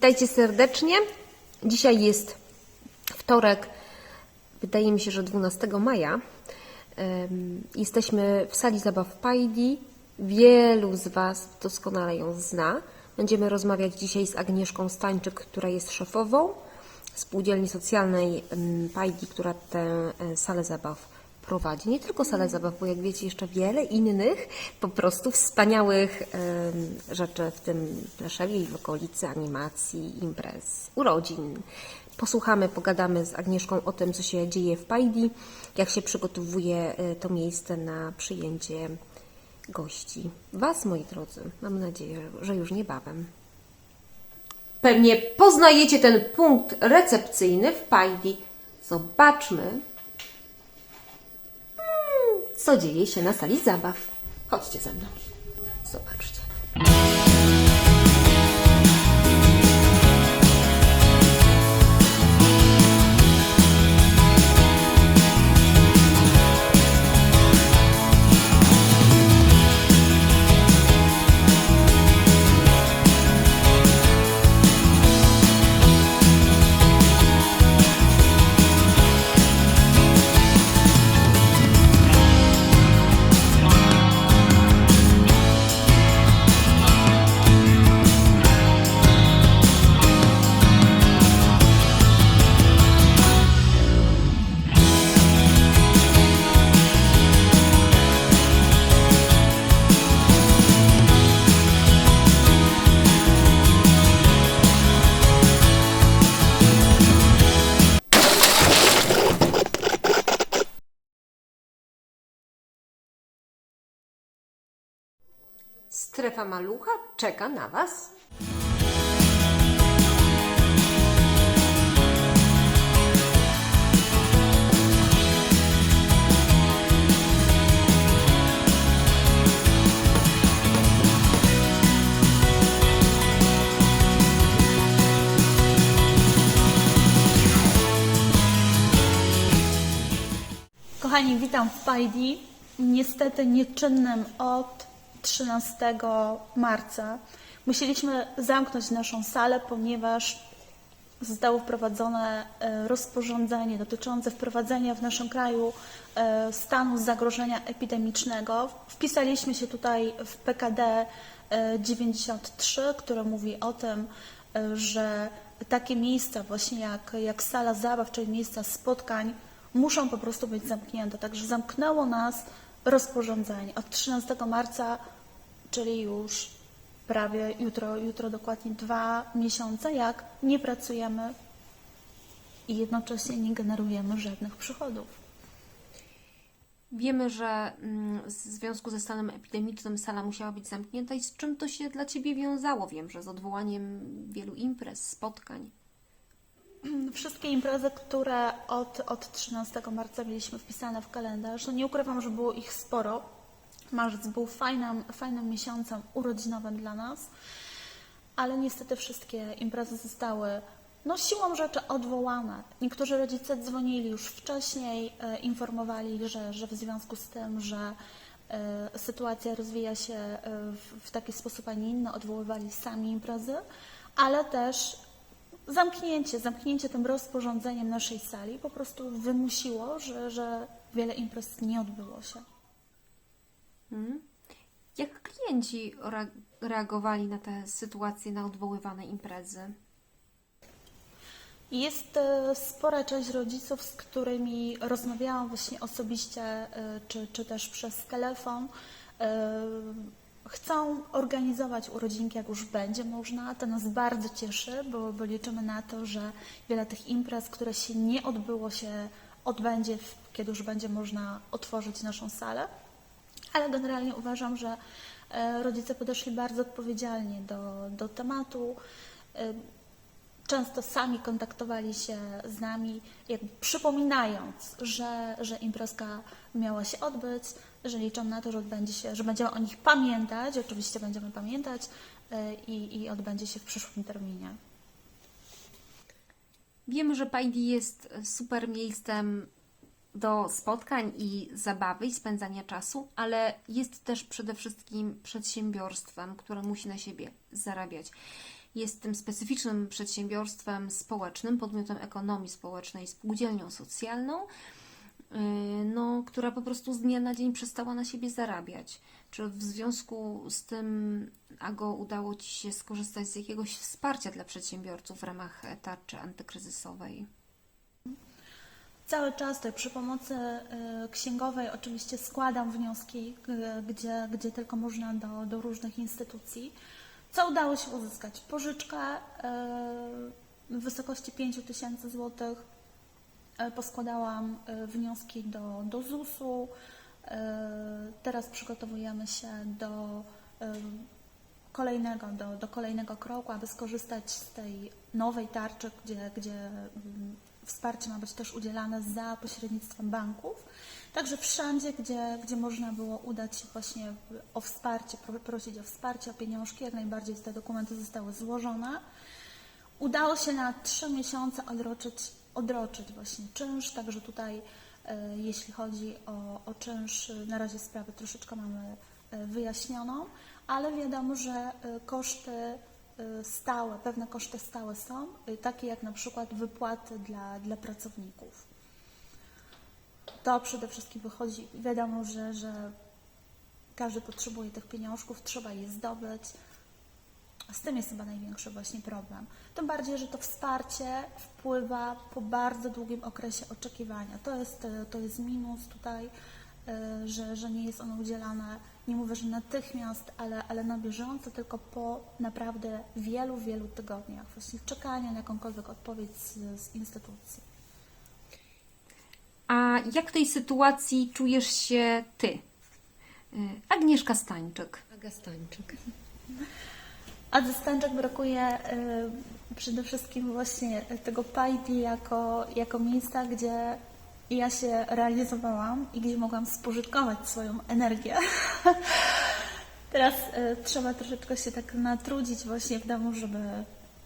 Witajcie serdecznie. Dzisiaj jest wtorek, wydaje mi się, że 12 maja. Jesteśmy w sali zabaw Pajdi. Wielu z Was doskonale ją zna. Będziemy rozmawiać dzisiaj z Agnieszką Stańczyk, która jest szefową spółdzielni socjalnej Pajdi, która tę e, salę zabaw prowadzi. Nie tylko salę zabaw, bo jak wiecie, jeszcze wiele innych po prostu wspaniałych em, rzeczy w tym Pleszewie i w okolicy, animacji, imprez, urodzin. Posłuchamy, pogadamy z Agnieszką o tym, co się dzieje w Pajdi, jak się przygotowuje e, to miejsce na przyjęcie gości. Was, moi drodzy, mam nadzieję, że już niebawem. Pewnie poznajecie ten punkt recepcyjny w Pajdi. Zobaczmy, co dzieje się na sali zabaw. Chodźcie ze mną. Zobaczcie. Strefa malucha czeka na Was. Kochani, witam w Pajdi. Niestety nieczynnym od 13 marca. Musieliśmy zamknąć naszą salę, ponieważ zostało wprowadzone e, rozporządzenie dotyczące wprowadzenia w naszym kraju e, stanu zagrożenia epidemicznego. Wpisaliśmy się tutaj w PKD e, 93, które mówi o tym, e, że takie miejsca właśnie jak, jak sala zabaw, czyli miejsca spotkań, muszą po prostu być zamknięte. Także zamknęło nas rozporządzenie. Od 13 marca, czyli już prawie jutro, jutro dokładnie dwa miesiące, jak nie pracujemy i jednocześnie nie generujemy żadnych przychodów. Wiemy, że mm, w związku ze stanem epidemicznym sala musiała być zamknięta i z czym to się dla Ciebie wiązało? Wiem, że z odwołaniem wielu imprez, spotkań. Wszystkie imprezy, które od, od 13 marca mieliśmy wpisane w kalendarz, no nie ukrywam, że było ich sporo. Marzec był fajnym, fajnym miesiącem urodzinowym dla nas, ale niestety wszystkie imprezy zostały no, siłą rzeczy odwołane. Niektórzy rodzice dzwonili już wcześniej, e, informowali, że, że w związku z tym, że e, sytuacja rozwija się e, w, w taki sposób, a nie inny, odwoływali sami imprezy, ale też zamknięcie, zamknięcie tym rozporządzeniem naszej sali po prostu wymusiło, że, że wiele imprez nie odbyło się. Mhm. Jak klienci re- reagowali na te sytuacje, na odwoływane imprezy? Jest e, spora część rodziców, z którymi rozmawiałam właśnie osobiście, e, czy, czy też przez telefon. Chcą organizować urodzinki, jak już będzie można. To nas bardzo cieszy, bo, bo liczymy na to, że wiele tych imprez, które się nie odbyło, się odbędzie, kiedy już będzie można otworzyć naszą salę. Ale generalnie uważam, że e, rodzice podeszli bardzo odpowiedzialnie do, do tematu. E, Często sami kontaktowali się z nami, przypominając, że, że imprezka miała się odbyć, że liczą na to, że odbędzie się, że będziemy o nich pamiętać, oczywiście będziemy pamiętać e, i, i odbędzie się w przyszłym terminie. Wiemy, że Pajdi jest super miejscem do spotkań i zabawy i spędzania czasu, ale jest też przede wszystkim przedsiębiorstwem, które musi na siebie zarabiać. jest tym specyficznym przedsiębiorstwem społecznym, podmiotem ekonomii społecznej, spółdzielnią socjalną, no, która po prostu z dnia na dzień przestała na siebie zarabiać. Czy w związku z tym, Ago, udało Ci się skorzystać z jakiegoś wsparcia dla przedsiębiorców w ramach tarczy antykryzysowej? Cały czas tutaj przy pomocy y, księgowej oczywiście składam wnioski, y, gdzie, gdzie tylko można do, do różnych instytucji. Co udało się uzyskać? Pożyczkę y, w wysokości 5 tysięcy złotych. Y, Poskładałam y, wnioski do, do ZUS-u. Y, Teraz przygotowujemy się do kolejnego, do, do kolejnego kroku, aby skorzystać z tej nowej tarczy, gdzie, gdzie mm, wsparcie ma być też udzielane za pośrednictwem banków. Także wszędzie, gdzie, gdzie można było udać się właśnie o wsparcie, pro- prosić o wsparcie, o pieniążki, jak najbardziej te dokumenty zostały złożone. Udało się na trzy miesiące odroczyć, odroczyć właśnie czynsz, także tutaj e, jeśli chodzi o, o czynsz, na razie sprawę troszeczkę mamy e, wyjaśnioną, ale wiadomo, że e, koszty stałe, pewne koszty stałe są, takie jak na przykład wypłaty dla, dla pracowników. To przede wszystkim wychodzi, wiadomo, że, że każdy potrzebuje tych pieniążków, trzeba je zdobyć. Z tym jest chyba największy właśnie problem. Tym bardziej, że to wsparcie wpływa po bardzo długim okresie oczekiwania. To jest, e, to jest minus tutaj, e, że, że nie jest ono udzielane, nie mówię, że natychmiast, ale, ale na bieżąco, tylko po naprawdę wielu, wielu tygodniach właśnie czekania na jakąkolwiek odpowiedź z, z instytucji. A jak w tej sytuacji czujesz się Ty? Y, Agnieszka Stańczyk. Aga Stańczyk. A Stańczek brakuje y, przede wszystkim właśnie tego Paidi jako, jako miejsca, gdzie ja się realizowałam i gdzie mogłam spożytkować swoją energię. Teraz y, trzeba troszeczkę się tak natrudzić właśnie w domu, żeby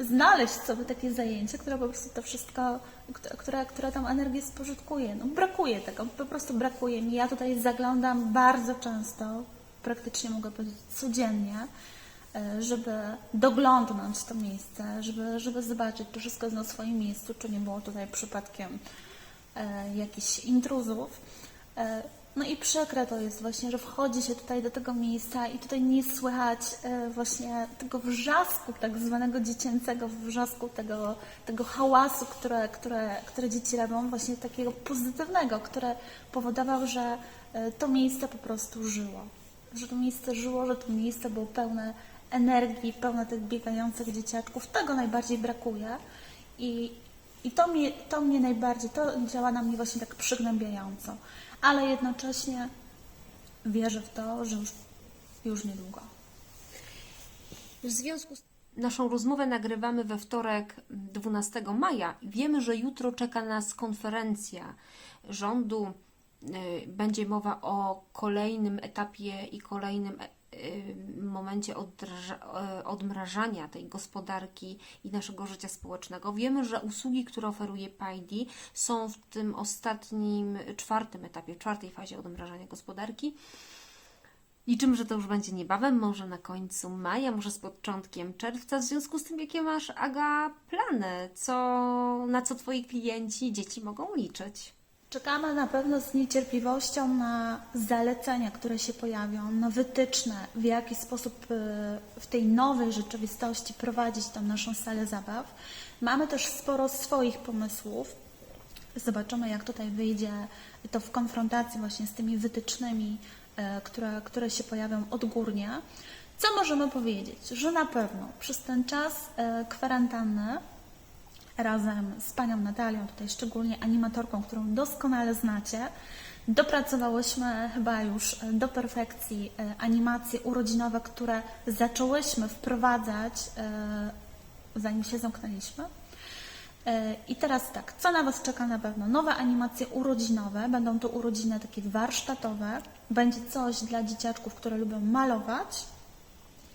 znaleźć sobie takie zajęcie, które po prostu to wszystko, kt- które, które tą energię spożytkuje. No, brakuje tego, po prostu brakuje mi. Ja tutaj zaglądam bardzo często, praktycznie mogę powiedzieć codziennie, żeby doglądnąć to miejsce, żeby, żeby zobaczyć, czy wszystko jest na swoim miejscu, czy nie było tutaj przypadkiem e, jakichś intruzów. E, No i przykre to jest właśnie, że wchodzi się tutaj do tego miejsca i tutaj nie słychać e, właśnie tego wrzasku, tak zwanego dziecięcego wrzasku, tego, tego hałasu, które, które, które dzieci robią, właśnie takiego pozytywnego, które powodował, że e, to miejsce po prostu żyło. Że to miejsce żyło, że to miejsce było pełne energii, pełne tych biegających dzieciaczków. Tego najbardziej brakuje. I, i to, mnie, to mnie najbardziej, to działa na mnie właśnie tak przygnębiająco. Ale jednocześnie wierzę w to, że już, już niedługo. W związku z naszą rozmowę nagrywamy we wtorek 12 maja. Wiemy, że jutro czeka nas konferencja rządu. Y, Będzie mowa o kolejnym etapie i kolejnym e- momencie oddraża- e, odmrażania tej gospodarki i naszego życia społecznego. Wiemy, że usługi, które oferuje PAIDI są w tym ostatnim, czwartym etapie, czwartej fazie odmrażania gospodarki. Liczymy, że to już będzie niebawem, może na końcu maja, może z początkiem czerwca. W związku z tym, jakie masz, Aga, plany? Co, na co Twoi klienci, dzieci mogą liczyć? Czekamy na pewno z niecierpliwością na zalecenia, które się pojawią, na wytyczne, w jaki sposób y, w tej nowej rzeczywistości prowadzić tą naszą salę zabaw. Mamy też sporo swoich pomysłów. Zobaczymy, jak tutaj wyjdzie to w konfrontacji właśnie z tymi wytycznymi, e, które, które się pojawią odgórnie. Co możemy powiedzieć? Że na pewno przez ten czas e, kwarantanny razem z panią Natalią, tutaj szczególnie animatorką, którą doskonale znacie, dopracowałyśmy chyba już e, do perfekcji e, animacje urodzinowe, które zaczęłyśmy wprowadzać, e, zanim się zamknęliśmy. I teraz tak, co na Was czeka na pewno? Nowe animacje urodzinowe, będą to urodziny takie warsztatowe, będzie coś dla dzieciaczków, które lubią malować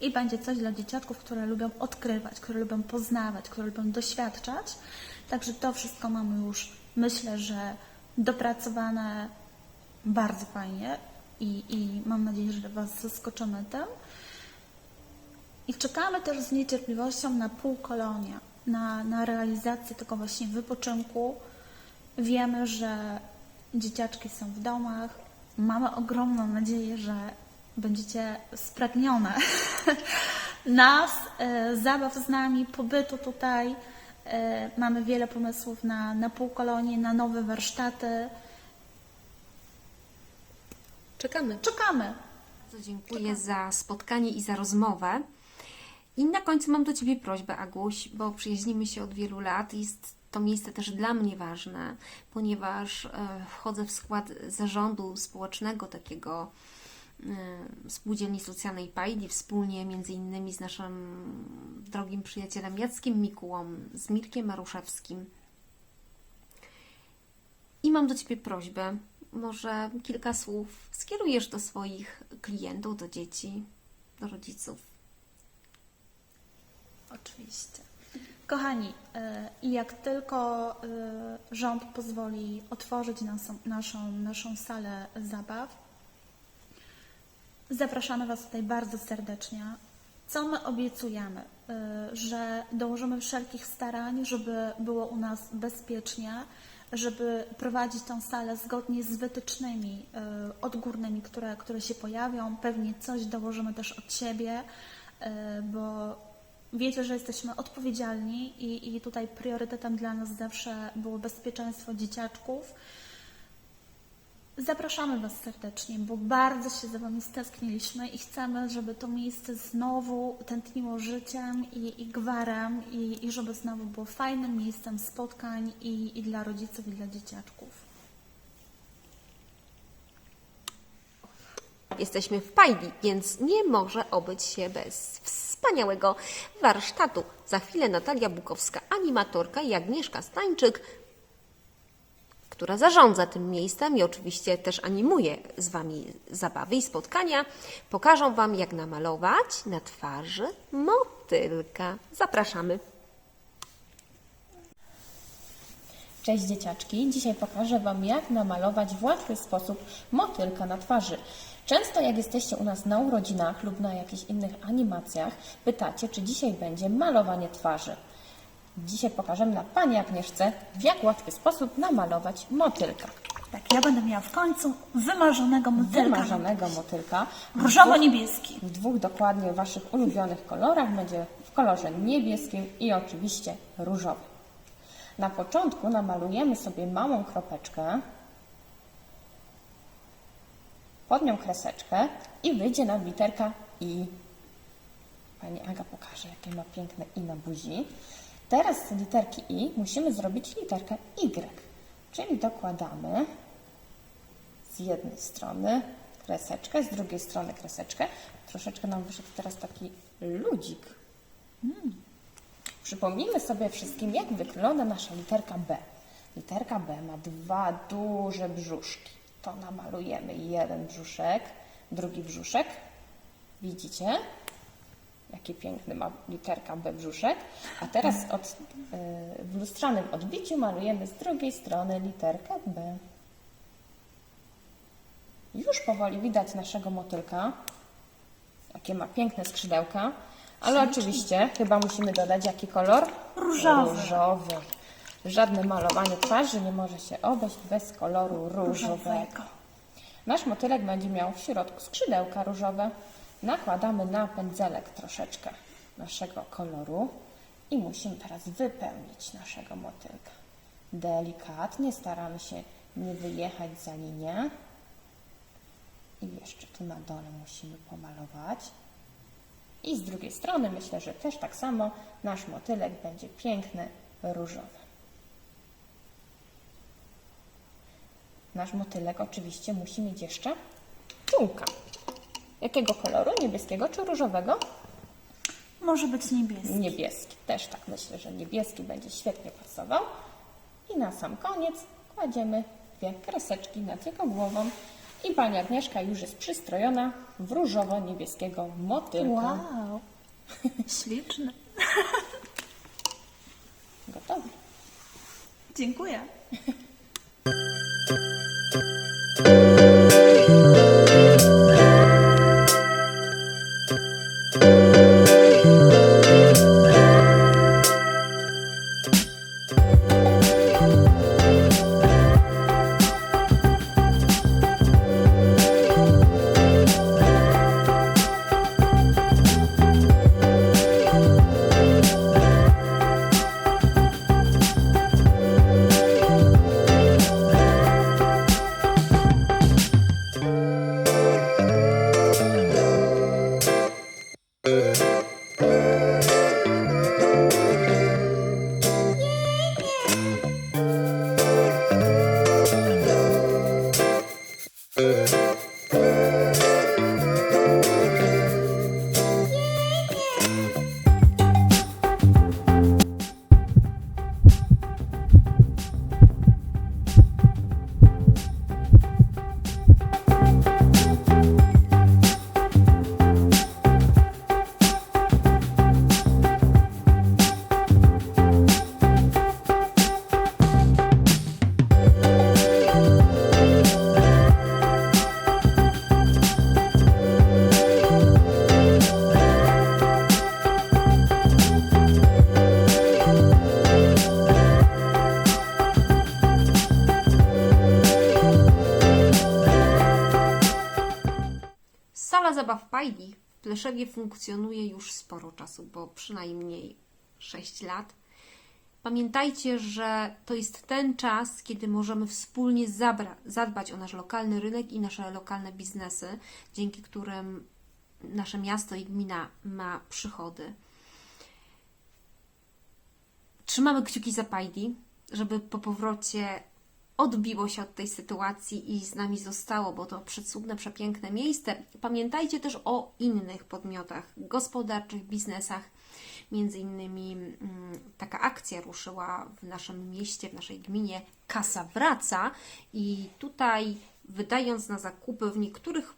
i będzie coś dla dzieciaczków, które lubią odkrywać, które lubią poznawać, które lubią doświadczać. Także to wszystko mamy już, myślę, że dopracowane bardzo fajnie i, i mam nadzieję, że Was zaskoczymy tym. I czekamy też z niecierpliwością na półkolonia, na, na realizację tego właśnie wypoczynku. Wiemy, że dzieciaczki są w domach. Mamy ogromną nadzieję, że będziecie spragnione nas, e, zabaw z nami, pobytu tutaj. E, mamy wiele pomysłów na, na półkolonie, na nowe warsztaty. Czekamy. Czekamy. Bardzo dziękuję za spotkanie i za rozmowę. I na końcu mam do Ciebie prośbę, Aguś, bo przyjaźnimy się od wielu lat. Jest to miejsce też dla mnie ważne, ponieważ e, wchodzę w skład zarządu społecznego takiego spółdzielni socjalnej Pajdi, wspólnie między innymi z naszym drogim przyjacielem Jackiem Mikułą, z Mirkiem Maruszewskim. I mam do Ciebie prośbę, może kilka słów skierujesz do swoich klientów, do dzieci, do rodziców. Oczywiście. Kochani, e, i jak tylko e, rząd pozwoli otworzyć naszą, naszą salę zabaw, zapraszamy Was tutaj bardzo serdecznie. Co my obiecujemy? E, Że dołożymy wszelkich starań, żeby było u nas bezpiecznie, żeby prowadzić tą salę zgodnie z wytycznymi e, odgórnymi, które, które się pojawią. Pewnie coś dołożymy też od siebie, e, bo Wiecie, że jesteśmy odpowiedzialni i, i tutaj priorytetem dla nas zawsze było bezpieczeństwo dzieciaczków. Zapraszamy Was serdecznie, bo bardzo się za Wami stęskniliśmy i chcemy, żeby to miejsce znowu tętniło życiem i, i gwarem i, i żeby znowu było fajnym miejscem spotkań i, i dla rodziców, i dla dzieciaczków. Jesteśmy w Pajdi, więc nie może obyć się bez wspaniałego warsztatu. Za chwilę Natalia Bukowska, animatorka i Agnieszka Stańczyk, która zarządza tym miejscem i oczywiście też animuje z Wami zabawy i spotkania, pokażą Wam, jak namalować na twarzy motylka. Zapraszamy. Cześć dzieciaczki, dzisiaj pokażę Wam jak namalować w łatwy sposób motylka na twarzy. Często jak jesteście u nas na urodzinach lub na jakichś innych animacjach, pytacie, czy dzisiaj będzie malowanie twarzy. Dzisiaj pokażemy na Pani Agnieszce, w jak łatwy sposób namalować motylka. Tak, ja będę miała w końcu wymarzonego motylka. Wymarzonego motylka. Różowo-niebieski. W dwóch dokładnie Waszych ulubionych kolorach będzie w kolorze niebieskim i oczywiście różowym. Na początku namalujemy sobie małą kropeczkę, pod nią kreseczkę i wyjdzie nam literka I. Pani Aga pokaże, jakie ma piękne I na buzi. Teraz z literki I musimy zrobić literkę Y, czyli dokładamy z jednej strony kreseczkę, z drugiej strony kreseczkę. Troszeczkę nam wyszedł teraz taki ludzik. Przypomnijmy sobie wszystkim, jak wygląda nasza literka B. Literka B ma dwa duże brzuszki. To namalujemy jeden brzuszek, drugi brzuszek. Widzicie? Jaki piękny ma literka B brzuszek. A teraz od, y, w lustrzanym odbiciu malujemy z drugiej strony literkę B. Już powoli widać naszego motylka. Jakie ma piękne skrzydełka. Ale oczywiście chyba musimy dodać jaki kolor? Różowy. Różowy. Żadne malowanie twarzy nie może się obejść bez koloru. Różowego. Nasz motylek będzie miał w środku skrzydełka różowe. Nakładamy na pędzelek troszeczkę naszego koloru i musimy teraz wypełnić naszego motylka. Delikatnie staramy się nie wyjechać za linię. I jeszcze tu na dole musimy pomalować. I z drugiej strony myślę, że też tak samo nasz motylek będzie piękny, różowy. Nasz motylek oczywiście musi mieć jeszcze czółka. Jakiego koloru? Niebieskiego czy różowego? Może być niebieski. Niebieski. Też tak myślę, że niebieski będzie świetnie pasował. I na sam koniec kładziemy dwie kreseczki nad jego głową. I Pani Agnieszka już jest przystrojona w różowo-niebieskiego motylka. Wow, śliczny. Gotowy. Dziękuję. w Pleszewie funkcjonuje już sporo czasu, bo przynajmniej 6 lat. Pamiętajcie, że to jest ten czas, kiedy możemy wspólnie zadbać o nasz lokalny rynek i nasze lokalne biznesy, dzięki którym nasze miasto i gmina ma przychody. Trzymamy kciuki za Pajdi, żeby po powrocie odbiło się od tej sytuacji i z nami zostało, bo to przecudne, przepiękne miejsce. Pamiętajcie też o innych podmiotach gospodarczych, biznesach. Między innymi mm, taka akcja ruszyła w naszym mieście, w naszej gminie Kasa Wraca i tutaj wydając na zakupy w niektórych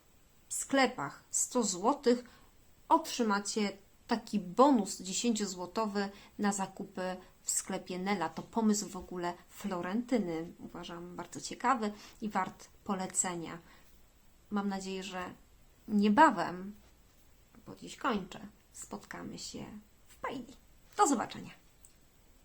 sklepach 100 zł otrzymacie taki bonus 10-złotowy na zakupy w sklepie Nela. To pomysł w ogóle Florentyny. Uważam bardzo ciekawy i wart polecenia. Mam nadzieję, że niebawem, bo dziś kończę, spotkamy się w Pajdi. Do zobaczenia.